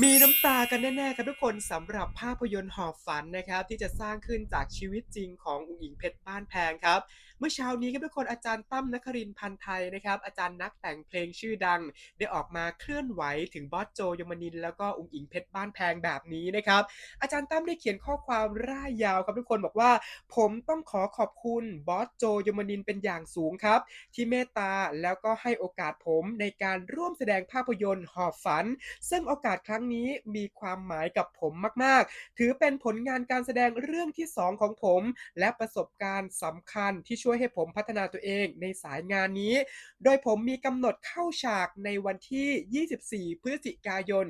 มีน้ำตากันแน่ๆครับทุกคนสำหรับภาพยนตร์หอบฝันนะครับที่จะสร้างขึ้นจากชีวิตจริงของอุ๋งอิงเพชรบ้านแพงครับ มื่อเช้านี้ครับทุกคนอาจารย์ตั้มนครินพันธ์ไทยนะครับอาจารย์นักแต่งเพลงชื่อดัง ได้ออกมาเคลื่อนไหวถึงบอสโจยมนิน แล้วก็อุ๋งอิงเพชรบ้านแพงแบบนี้นะครับอาจารย์ตั้มได้เขียนข้อความร่ายยาวครับทุกคนบอกว่า ผมต้องขอขอบคุณบอสโจยมนินเป็นอย่างสูงครับ ที่เมตตาแล้วก็ให้โอกาสผมในการร่วมแสดงภาพยนตร์หอบฝัน ซึ่งโอกาสครั้งนี้มีความหมายกับผมมาก ๆ ถือเป็นผลงานการแสดงเรื่องที่ 2 ของผม และประสบการณ์สำคัญที่ช่วยให้ผมพัฒนาตัวเองในสายงานนี้ โดยผมมีกำหนดเข้าฉากในวันที่ 24 พฤศจิกายน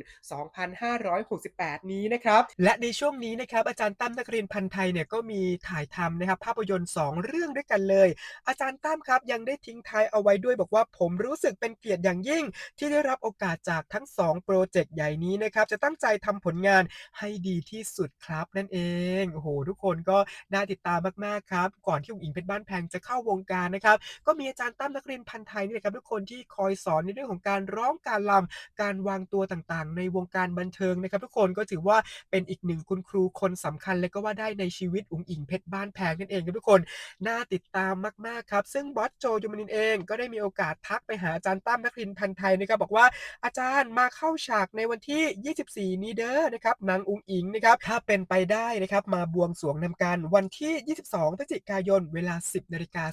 2568 นี้นะครับ และในช่วงนี้นะครับอาจารย์ตั้มนครินทร์พันธ์ไทยเนี่ยก็มีถ่ายทำนะครับภาพยนตร์ 2 เรื่องด้วยกันเลย อาจารย์ตั้มครับยังได้ทิ้งท้ายเอาไว้ด้วยบอกว่าผมรู้สึกเป็นเกียรติอย่างยิ่ง ที่ได้รับโอกาสจากทั้ง 2 โปรเจกต์ใหญ่นี้นะครับจะตั้งใจทำผลงานให้ดีที่สุดครับนั่นเองโอ้โหทุกคนก็น่าติดตามมากๆครับ ก่อนที่อุ๋งอิงเพชรบ้านแพงจะเข้าวงการนะครับ ก็มีอาจารย์ตั้มนักเรียนพันธ์ไทยนี่แหละครับทุกคนที่คอยสอนในเรื่องของการร้องการรำการวางตัวต่างๆ ในวงการบันเทิงนะครับ ทุกคนก็ถือว่าเป็นอีกหนึ่งคุณครูคนสำคัญและก็ว่าได้ในชีวิตอุ๋งอิงเพชรบ้านแพงนั่นเองครับทุกคนน่าติดตามมากๆครับ ซึ่งบอสโจยมนินเองก็ได้มีโอกาสทักไปหาอาจารย์ตั้มนักเรินพันธ์ไทยนะครับบอกว่าอาจารย์มาเข้าฉากในวันที่ 24 นี้เด้อนะครับนางอุ๋งอิงนะครับถ้าเป็นไปได้นะครับมาบวงสรวงนำกันวันที่ 22พฤศจิกายนเวลา 10นาฬิกา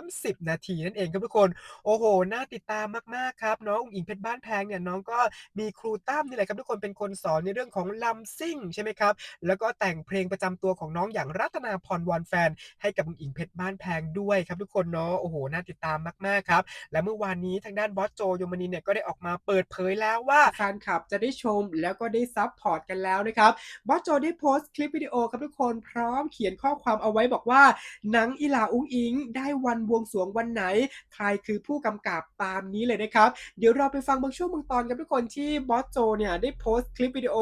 30 นาทีนั่นเองครับทุกคน โอ้โห น่าติดตามมาก ๆ ครับ น้องอุ๋งอิงเพชรบ้านแพงเนี่ยน้องก็มีครูตั้มนี่แหละครับทุกคนเป็นคนสอนในเรื่องของลำซิ่งใช่ไหมครับ แล้วก็แต่งเพลงประจำตัวของน้องอย่างรัตนาพรวอนแฟน ให้กับอุ๋งอิงเพชรบ้านแพงด้วยครับทุกคนเนาะ โอ้โห น่าติดตามมาก ๆ ครับ และเมื่อวานนี้ทางด้านบอสโจยมนินทร์เนี่ยก็ได้ออกมาเปิดเผยแล้วว่าแฟนคลับจะได้ชมแล้วก็ได้ซับพอร์ตกันแล้วนะครับบอสโจได้โพสต์คลิปวิดีโอครับทุกคนพร้อมเขียนข้อความเอาไว้บอกว่าหนังอีลาอุงอิงได้วันบวงสรวงวันไหน ใครคือผู้กำกับตามนี้เลยนะครับ เดี๋ยวเราไปฟังบางช่วงบางตอนกันทุกคนที่บอสโจเนี่ยได้โพสต์คลิปวิดีโอ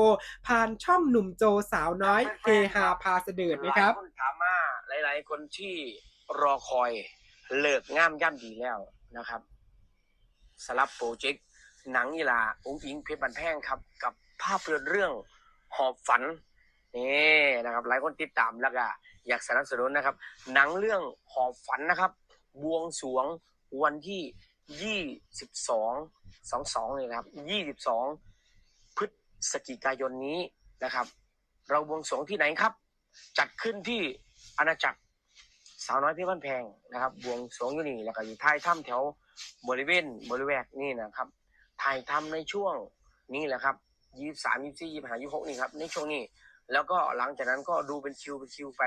ผ่านช่องหนุ่มโจสาวน้อยเฮฮาพาเสดิร์ดนะครับหลายคนถามมาหลาย ๆ คนที่รอคอยเลิกง่ามย่ำดีแล้วนะครับสลับโปรเจกต์หนังอีหลาองค์อิงเพชรบันแพงครับ กับภาพยนตร์เรื่องหอบฝัน นี่นะครับ หลายคนติดตามแล้วก็อยากสนับสนุนนะครับ หนังเรื่องหอบฝันนะครับ บวงสวงวันที่ยี่สิบสองสองสองเลยนะครับยี่สิบสองพฤศจิกายนนี้นะครับ เราบวงสวงที่ไหนครับ จัดขึ้นที่อาณาจักรสาวน้อยเพี่บ้านแพงนะครับ บวงสวงอยู่นี่แล้วก็อยู่ท้ายถ้ำแถวบริเวณบริเวณนี่นะครับ ถ่ายทำในช่วงนี้แหละครับ ยี่สามยี่สี่ยี่ห้ายี่หกนี่ครับในช่วงนี้ แล้วก็หลังจากนั้นก็ดูเป็นคิวเป็นคิวไป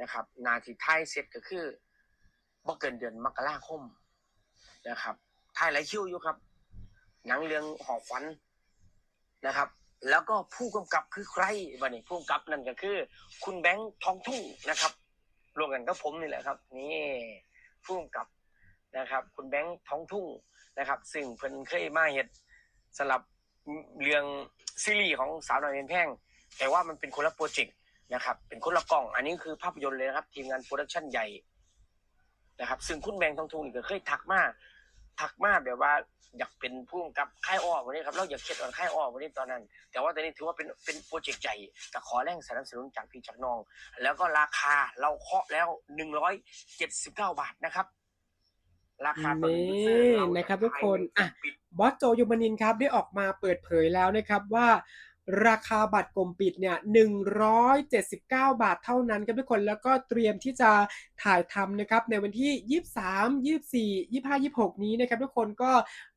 นะครับ นาทีท้ายเสร็จก็คือบ่เกินเดือนมกราคมนะครับถ่ายหลายคิวอยู่ครับ หนังเรื่องหอบฝันนะครับ แล้วก็ผู้กำกับคือใครวันนี้ผู้กำกับนั่นก็คือ คุณแบงค์ทองทุ่งนะครับรวมกันก็ผมนี่แหละครับ นี่ผู้กำกับนะครับ คุณแบงค์ทองทุ่งนะครับ ซึ่งเพิ่นเคยมาเห็ดสำหรับ เรื่องซีรีส์ของสาวน้อยเป็นแพงแต่ว่ามันเป็นคนละโปรเจกต์นะครับ เป็นคนละกล่อง อันนี้คือภาพยนตร์เลยนะครับ ทีมงานโปรดักชั่นใหญ่นะครับ ซึ่งคุณแบงค์ทองทุ่งนี่ก็เคยทักมาทักมาแบบว่าอยากเป็นผู้กำกับค่ายอ้อวันนี้ครับเราอยากเขียนออนค่ายอ้อวันนี้ตอนนั้น แต่ว่าตอนนี้ถือว่าเป็นเป็นโปรเจกต์ใหญ่ก็ขอแรงสนับสนุนจากพี่จากน้อง แล้วก็ราคาเราเคาะแล้วหนึ่งร้อยเจ็ดสิบเก้าบาทนะครับ ราคาตอนนี้นี่นะครับทุกคนอะปิดบอสโจยมนินทร์ครับได้ออกมาเปิดเผยแล้วนะครับว่า ราคาบัตรกลมปิดเนี่ย179 บาทเท่านั้นครับทุกคนแล้วก็เตรียมที่จะถ่ายทำนะครับในวันที่ 23 24 25 26 นี้นะครับทุกคนก็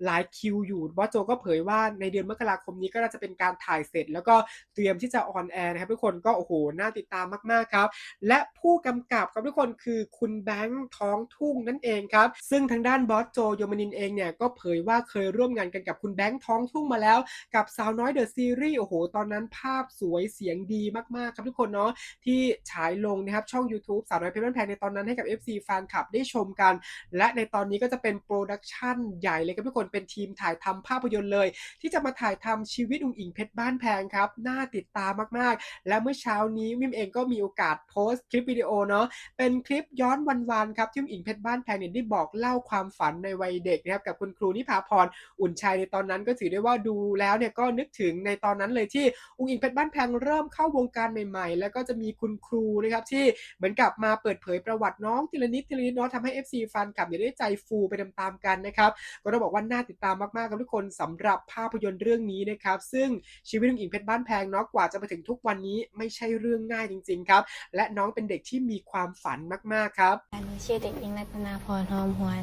หลายคิวอยู่บอสโจก็เผยว่าในเดือนมกราคมนี้ก็น่าจะเป็นการถ่ายเสร็จ แล้วก็เตรียมที่จะออนแอร์นะครับทุกคนก็โอ้โหน่าติดตามมากๆครับ และผู้กำกับครับทุกคนคือคุณแบงค์ท้องทุ่งนั่นเองครับ ซึ่งทางด้านบอสโจโยมนินเองเนี่ยก็เผยว่าเคยร่วมงานกันกับคุณแบงค์ท้องทุ่งมาแล้ว กับสาวน้อยเดอะซีรีส์โอ้โหตอนนั้นภาพสวยเสียงดีมากๆครับทุกคนเนาะที่ฉายลงนะครับช่อง YouTube สาวน้อยเพชรบ้านแพงในตอนนั้นให้กับ FC แฟนคลับได้ชมกัน และในตอนนี้ก็จะเป็นโปรดักชันใหญ่เลยครับทุกคนเป็นทีมถ่ายทำภาพยนตร์เลย ที่จะมาถ่ายทำชีวิตอุ๋งอิงเพชรบ้านแพงครับน่าติดตามมากๆ และเมื่อเช้านี้มิมเองก็มีโอกาสโพสต์คลิปวิดีโอเนาะเป็นคลิปย้อนวันๆครับที่อุ๋งอิงเพชรบ้านแพงเนี่ยได้บอกเล่าความฝันในวัยเด็กนะครับกับคุณครูนิพาพรอุ่นชัยในตอนนั้นก็ถือได้ว่าดูแล้วเนี่ยก็นึกถึงในตอนนั้นเลยเลยที่อุ้งอิงเพชรบ้านแพงเริ่มเข้าวงการใหม่ๆ แล้วก็จะมีคุณครูนะครับที่เหมือนกับมาเปิดเผยประวัติน้องทีละนิดทีละนิดเนาะทำให้ FC แฟนคลับเนี่ยได้ใจฟูไปตามๆกันนะครับก็ต้องบอกว่าน่าติดตามมากๆครับทุกคนสำหรับภาพยนตร์เรื่องนี้นะครับซึ่งชีวิตของอิงเพชรบ้านแพงเนาะกว่าจะมาถึงทุกวันนี้ไม่ใช่เรื่องง่ายจริงๆครับและน้องเป็นเด็กที่มีความฝันมากๆครับหนูชื่อเด็กหญิงรัตนาพรหอมหวน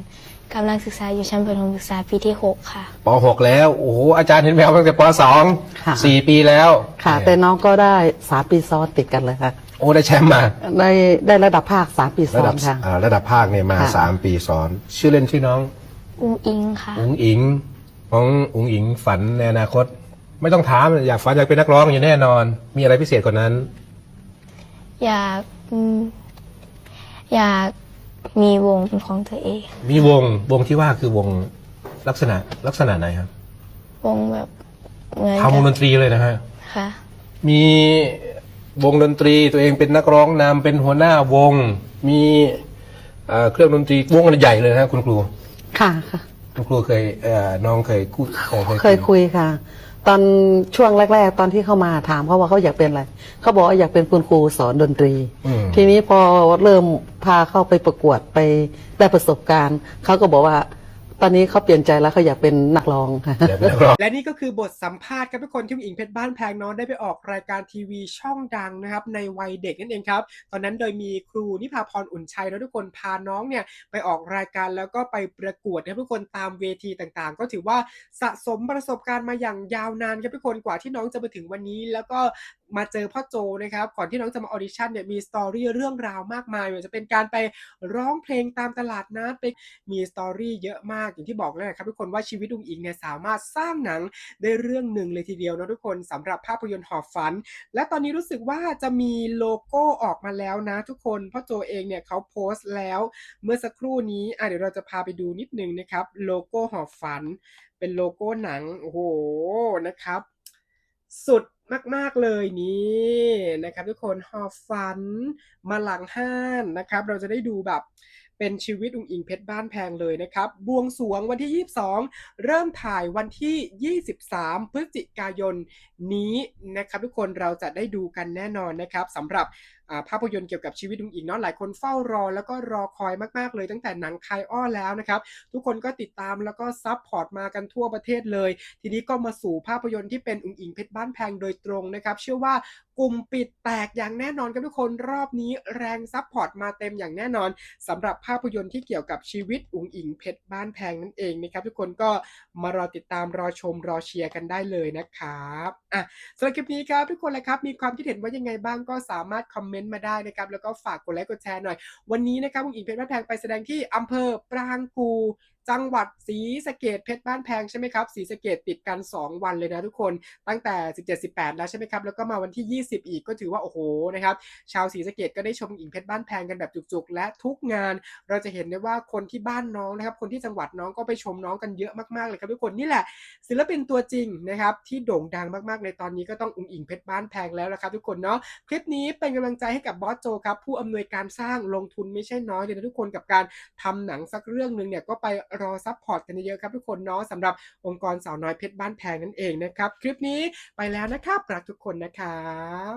กำลังศึกษาอยู่ชั้นประถมศึกษาปีที่ 6 ค่ะป .6 แล้ว โอ้โหอาจารย์เห็นแววตั้งแต่ปค่ะ .2 สี่ปีแล้วค่ะ แต่น้องก็ได้สามปีซ้อนติดกันเลยค่ะ โอ้ได้แชมป์มา ได้ได้ระดับภาคสามปีซ้ระอดันบค่ะ อ่าระดับภาคเนี่ยมาค่ะ สามปีซ้อน ชื่อเล่นชื่อน้อง อุ้งอิงค่ะ อุ๋งอิงของอุ๋งอิงฝันในอนาคต ไม่ต้องถามอยากฝันอยากเป็นนักร้องอยู่แน่นอน มีอะไรพิเศษกว่านั้น อยากอืมอยากมีวงเป็นของตัวเอง มีวงวงที่ว่าคือวงลักษณะลักษณะไหนครับ วงแบบ เหมือนทำวงดกับนตรีเลยนะฮะ ค่ะ มีวงดนตรีตัวเองเป็นนักร้องนำเป็นหัวหน้าวง มีเอ่อเครื่องดนตรีวงใหญ่เลยนะคุณครู ค่ะค่ะ คุณครูเคยเอ่อน้องเคยพูดเอ่อเคยคุยค่ะ ตอนช่วงแรก ๆ ตอนที่เข้ามาถามเขาว่าเขาอยากเป็นอะไรเขาบอกว่าอยากเป็นคุณครูสอนดนตรี อืม ทีนี้พอเริ่มพาเข้าไปประกวดไปได้ประสบการณ์เขาก็บอกว่า ตอนนี้เขาเปลี่ยนใจแล้วเขาอยากเป็นนักร้องค่ะอยากเป็นนักร้องและนี่ก็คือบทสัมภาษณ์ครับทุกคนที่อุ๋งอิงเพชรบ้านแพงเน้องได้ไปออกรายการทีวีช่องดังนะครับ ในวัยเด็กนั่นเองครับ ตอนนั้นโดยมีครูนิพาพรอุ่นชัยแล้วทุกคนพาน้องเนี่ยไปออกรายการแล้วก็ไปประกวดนะครับทุกคนตามเวทีต่างๆ ก็ถือว่าสะสมประสบการณ์มาอย่างยาวนานครับทุกคนกว่าที่น้องจะมาถึงวันนี้ แล้วก็ มาเจอพ่อโจนะครับ ก่อนที่น้องจะมาออดิชั่นเนี่ยมีสตอรี่เรื่องราวมากมายไม่ว่าจะเป็นการไปร้องเพลงตามตลาดนัดไปมีสตอรี่เยอะมากอย่างที่บอกแล้วนะครับทุกคนว่าชีวิตอุ้งอิงเนี่ยสามารถสร้างหนังได้เรื่องหนึ่งเลยทีเดียวนะทุกคนสำหรับภาพยนตร์หอบฝัน และตอนนี้รู้สึกว่าจะมีโลโก้ออกมาแล้วนะ ทุกคนพ่อโจเองเนี่ยเขาโพสต์แล้วเมื่อสักครู่นี้อะเดี๋ยวเราจะพาไปดูนิดนึงนะครับ โลโก้หอบฝัน เป็นโลโก้หนังโอ้โหนะครับ สุด มาก ๆ เลยนี่นะครับทุกคนหอบฝันมาหลังห้านนะครับ เราจะได้ดูแบบเป็นชีวิตอุงอิงเพชรบ้านแพงเลยนะครับ บวงสรวงวันที่ 22 เริ่มถ่ายวันที่ 23 พฤศจิกายนนี้นะครับ ทุกคนเราจะได้ดูกันแน่นอนนะครับสำหรับ ภาพยนตร์เกี่ยวกับชีวิตอุ๋งอิงเนาะหลายคนเฝ้ารอแล้วก็รอคอยมากๆเลยตั้งแต่หนังคายอ้อแล้วนะครับ ทุกคนก็ติดตามแล้วก็ซับพอร์ตมากันทั่วประเทศเลย ทีนี้ก็มาสู่ภาพยนตร์ที่เป็นอุ๋งอิงเพชรบ้านแพงโดยตรงนะครับ เชื่อว่ากลุ่มปิดแตกอย่างแน่นอนครับทุกคนรอบนี้แรงซับพอร์ตมาเต็มอย่างแน่นอนสำหรับภาพยนตร์ที่เกี่ยวกับชีวิตอุ๋งอิงเพชรบ้านแพงนั่นเองนะครับทุกคนก็มารอติดตามรอชมรอเชียร์กันได้เลยนะครับอะสำหรับคลิปนี้ครับทุกคนเลยครับมีความคิดเห็นว่ายังไงบ้างก็สามารถคอมเมนต์มาได้นะครับ แล้วก็ฝากกดไลค์กดแชร์หน่อย วันนี้นะครับคุณอิงเพชรบ้านแพงไปแสดงที่อำเภอปรางกู จังหวัดศรีสะเกดเพชรบ้านแพงใช่ไหมครับศรีสะเกดติดกัน 2 วันเลยนะทุกคนตั้งแต่ 17 18 แล้วใช่ไหมครับแล้วก็มาวันที่ 20 อีกก็ถือว่าโอ้โหนะครับชาวศรีสะเกดก็ได้ชมอิงเพชรบ้านแพงกันแบบจุกๆ และทุกงานเราจะเห็นได้ว่าคนที่บ้านน้องนะครับคนที่จังหวัดน้องก็ไปชมน้องกันเยอะมากๆเลยครับทุกคนนี่แหละ ศิลปินตัวจริงนะครับที่โด่งดังมากๆในตอนนี้ก็ต้องอุงอิงเพชรบ้านแพงแล้วละครับทุกคนเนาะคลิปนี้เป็นกำลังใจให้กับบอสโจครับผู้อำนวยการสร้างลงทุนไม่ใช่น้อยเลยนะทุกคนกับการทำหนังสักเรื่องหนึ่งเนี่ยก็ไปรอซัพพอร์ตกันเยอะๆครับทุกคนเนาะสำหรับองค์กรสาวน้อยเพชรบ้านแพงนั่นเองนะครับ คลิปนี้ไปแล้วนะครับรักทุกคนนะครับ